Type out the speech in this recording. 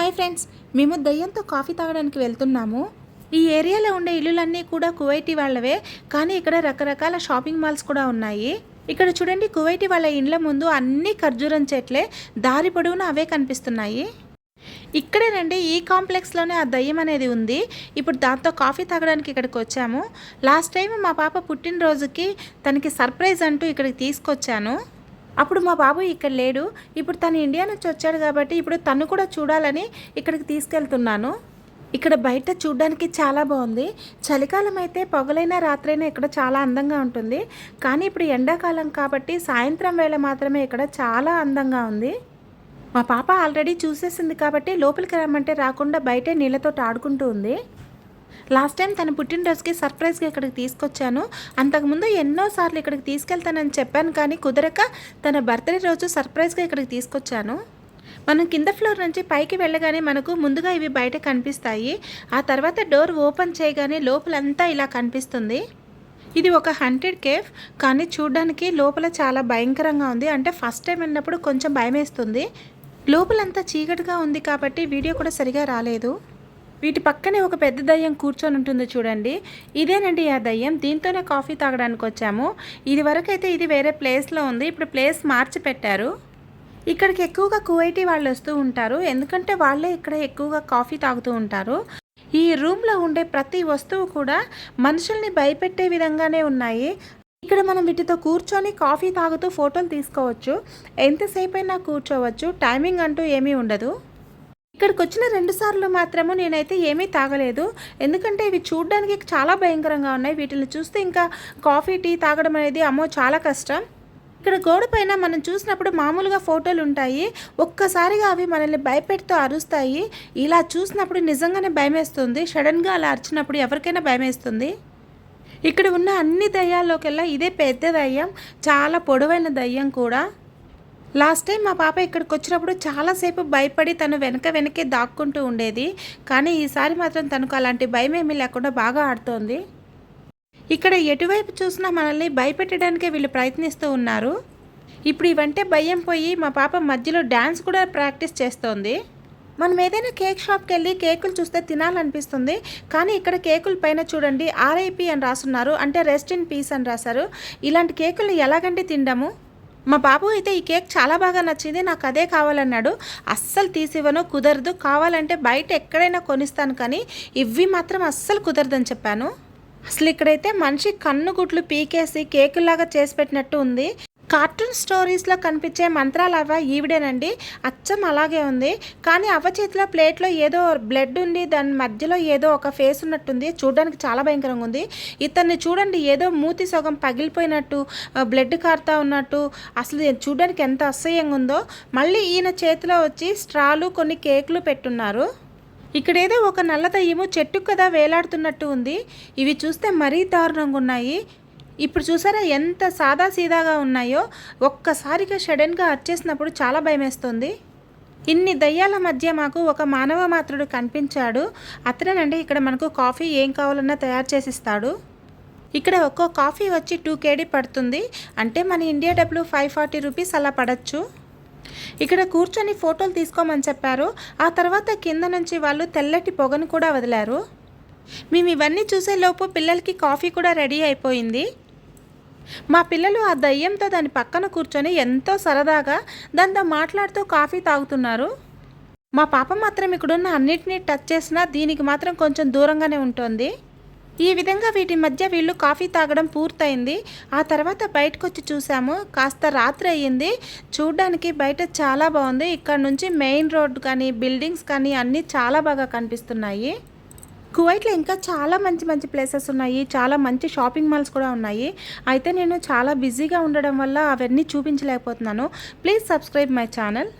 Hi friends మేము దయ్యంతో coffee తాగడానికి వెళ్తున్నాము. ఈ ఏరియాలో ఉండే ఇల్లులన్నీ కూడా కువైటీ వాళ్ళవే కానీ ఇక్కడ రకరకాల షాపింగ్ మాల్స్ కూడా ఉన్నాయి. ఇక్కడ చూడండి కువైటీ వాళ్ళ ఇండ్ల ముందు అన్ని ఖర్జూరం చెట్లే దారి పొడవునా అవే కనిపిస్తున్నాయి. ఇక్కడేనండి ఈ కాంప్లెక్స్లోనే ఆ దయ్యం అనేది ఉంది. ఇప్పుడు దాంతో కాఫీ తాగడానికి ఇక్కడికి వచ్చాము. లాస్ట్ టైం మా పాప పుట్టినరోజుకి తనకి సర్ప్రైజ్ అంటూ ఇక్కడికి తీసుకొచ్చాను. అప్పుడు మా బాబు ఇక్కడ లేడు. ఇప్పుడు తను ఇండియా నుంచి వచ్చాడు కాబట్టి ఇప్పుడు తను కూడా చూడాలని ఇక్కడికి తీసుకెళ్తున్నాను. ఇక్కడ బయట చూడడానికి చాలా బాగుంది. చలికాలం అయితే పొగలైనా రాత్రైనా ఇక్కడ చాలా అందంగా ఉంటుంది. కానీ ఇప్పుడు ఎండాకాలం కాబట్టి సాయంత్రం వేళ మాత్రమే ఇక్కడ చాలా అందంగా ఉంది. మా పాప ఆల్రెడీ చూసేసింది కాబట్టి లోపలికి రమ్మంటే రాకుండా బయటే నీళ్ళతో ఆడుకుంటూ ఉంది. లాస్ట్ టైం తన పుట్టినరోజుకి సర్ప్రైజ్గా ఇక్కడికి తీసుకొచ్చాను. అంతకుముందు ఎన్నోసార్లు ఇక్కడికి తీసుకెళ్తానని చెప్పాను కానీ కుదరక తన బర్త్డే రోజు సర్ప్రైజ్గా ఇక్కడికి తీసుకొచ్చాను. మనం కింద ఫ్లోర్ నుంచి పైకి వెళ్ళగానే మనకు ముందుగా ఇవి బయట కనిపిస్తాయి. ఆ తర్వాత డోర్ ఓపెన్ చేయగానే లోపలంతా ఇలా కనిపిస్తుంది. ఇది ఒక హండ్రెడ్ కేఫ్ కానీ చూడడానికి లోపల చాలా భయంకరంగా ఉంది. అంటే ఫస్ట్ టైం వెళ్ళినప్పుడు కొంచెం భయం వేస్తుంది లోపలంతా చీకటిగా ఉంది కాబట్టి వీడియో కూడా సరిగా రాలేదు. వీటి పక్కనే ఒక పెద్ద దయ్యం కూర్చొని ఉంటుంది చూడండి. ఇదేనండి ఆ దయ్యం. దీంతోనే కాఫీ తాగడానికి వచ్చాము. ఇది వరకైతే ఇది వేరే ప్లేస్లో ఉంది. ఇప్పుడు ప్లేస్ మార్చి పెట్టారు. ఇక్కడికి ఎక్కువగా కువైటీ వాళ్ళు వస్తూ ఉంటారు. ఎందుకంటే వాళ్ళే ఇక్కడ ఎక్కువగా కాఫీ తాగుతూ ఉంటారు. ఈ రూమ్లో ఉండే ప్రతి వస్తువు కూడా మనుషుల్ని భయపెట్టే విధంగానే ఉన్నాయి. ఇక్కడ మనం వీటితో కూర్చొని కాఫీ తాగుతూ ఫోటోలు తీసుకోవచ్చు. ఎంతసేపైనా కూర్చోవచ్చు. టైమింగ్ అంటూ ఏమీ ఉండదు. ఇక్కడికి వచ్చిన రెండు సార్లు మాత్రము నేనైతే ఏమీ తాగలేదు. ఎందుకంటే ఇవి చూడడానికి చాలా భయంకరంగా ఉన్నాయి. వీటిని చూస్తే ఇంకా కాఫీ టీ తాగడం అనేది అమ్మో చాలా కష్టం. ఇక్కడ గోడ పైన మనం చూసినప్పుడు మామూలుగా ఫోటోలు ఉంటాయి. ఒక్కసారిగా అవి మనల్ని భయపెడుతూ అరుస్తాయి. ఇలా చూసినప్పుడు నిజంగానే భయమేస్తుంది. సడన్గా అలా అరిచినప్పుడు ఎవరికైనా భయమేస్తుంది? ఇక్కడ ఉన్న అన్ని దయ్యాల్లోకెల్లా ఇదే పెద్ద దయ్యం. చాలా పొడవైన దయ్యం కూడా. లాస్ట్ టైం మా పాప ఇక్కడికి వచ్చినప్పుడు చాలాసేపు భయపడి తను వెనక వెనకే దాక్కుంటూ ఉండేది. కానీ ఈసారి మాత్రం తనకు అలాంటి భయం ఏమీ లేకుండా బాగా ఆడుతోంది. ఇక్కడ ఎటువైపు చూసినా మనల్ని భయపెట్టడానికే వీళ్ళు ప్రయత్నిస్తూ ఉన్నారు. ఇప్పుడు ఇవంటే భయం పోయి మా పాప మధ్యలో డ్యాన్స్ కూడా ప్రాక్టీస్ చేస్తోంది. మనం ఏదైనా కేక్ షాప్కి వెళ్ళి కేకులు చూస్తే తినాలనిపిస్తుంది. కానీ ఇక్కడ కేకుల పైన చూడండి ఆర్ఐపి అని రాసున్నారు. అంటే రెస్ట్ ఇన్ పీస్ అని రాశారు. ఇలాంటి కేకులు ఎలాగంటే తిండము? మా బాబు అయితే ఈ కేక్ చాలా బాగా నచ్చింది నాకు అదే కావాలన్నాడు. అస్సలు తీసివ్వను కుదరదు. కావాలంటే బయట ఎక్కడైనా కొనిస్తాను కానీ ఇవి మాత్రం అస్సలు కుదరదని చెప్పాను. అసలు ఇక్కడైతే మనిషి కన్ను గుట్లు పీకేసి కేకులాగా చేసి పెట్టినట్టు ఉంది. కార్టూన్ స్టోరీస్లో కనిపించే మంత్రాలు అవ ఈవిడేనండి. అచ్చం అలాగే ఉంది. కానీ అవ్వ చేతిలో ప్లేట్లో ఏదో బ్లడ్ ఉంది. దాని మధ్యలో ఏదో ఒక ఫేస్ ఉన్నట్టుంది. చూడడానికి చాలా భయంకరంగా ఉంది. ఇతన్ని చూడండి ఏదో మూతి సగం పగిలిపోయినట్టు బ్లడ్ కారుతా ఉన్నట్టు. అసలు చూడడానికి ఎంత అసహ్యంగా ఉందో. మళ్ళీ ఈయన చేతిలో వచ్చి స్ట్రాలు కొన్ని కేకులు పెట్టున్నారు. ఇక్కడేదో ఒక నల్ల దయ్యము చెట్టు కదా వేలాడుతున్నట్టు ఉంది. ఇవి చూస్తే మరీ దారుణంగా ఉన్నాయి. ఇప్పుడు చూసారా ఎంత సాదా సీదాగా ఉన్నాయో? ఒక్కసారిగా సడన్గా వచ్చేసినప్పుడు చాలా భయమేస్తుంది. ఇన్ని దయ్యాల మధ్య మాకు ఒక మానవ మాత్రుడు కనిపించాడు. అతనేనండి ఇక్కడ మనకు కాఫీ ఏం కావాలన్నా తయారు చేసిస్తాడు. ఇక్కడ ఒక్కో కాఫీ వచ్చి టూ కేడీ పడుతుంది. అంటే మన ఇండియా డబ్బులు ఫైవ్ ఫార్టీ రూపీస్ అలా పడచ్చు. ఇక్కడ కూర్చొని ఫోటోలు తీసుకోమని చెప్పారు. ఆ తర్వాత కింద నుంచి వాళ్ళు తెల్లటి పొగను కూడా వదిలారు. మేము ఇవన్నీ చూసేలోపు పిల్లలకి కాఫీ కూడా రెడీ అయిపోయింది. మా పిల్లలు ఆ దయ్యంతో దాని పక్కన కూర్చొని ఎంతో సరదాగా దాంతో మాట్లాడుతూ కాఫీ తాగుతున్నారు. మా పాప మాత్రం ఇక్కడున్న అన్నిటినీ టచ్ చేసినా దీనికి మాత్రం కొంచెం దూరంగానే ఉంటుంది. ఈ విధంగా వీటి మధ్య వీళ్ళు కాఫీ తాగడం పూర్తయింది. ఆ తర్వాత బయటకు వచ్చి చూసాము. కాస్త రాత్రి అయ్యింది. చూడ్డానికి బయట చాలా బాగుంది ఇక్కడ నుంచి మెయిన్ రోడ్ కానీ బిల్డింగ్స్ కానీ అన్నీ చాలా బాగా కనిపిస్తున్నాయి. కువైట్లో ఇంకా చాలా మంచి మంచి ప్లేసెస్ ఉన్నాయి. చాలా మంచి షాపింగ్ మాల్స్ కూడా ఉన్నాయి. అయితే నేను చాలా బిజీగా ఉండడం వల్ల అవన్నీ చూపించలేకపోతున్నాను. Please subscribe my channel.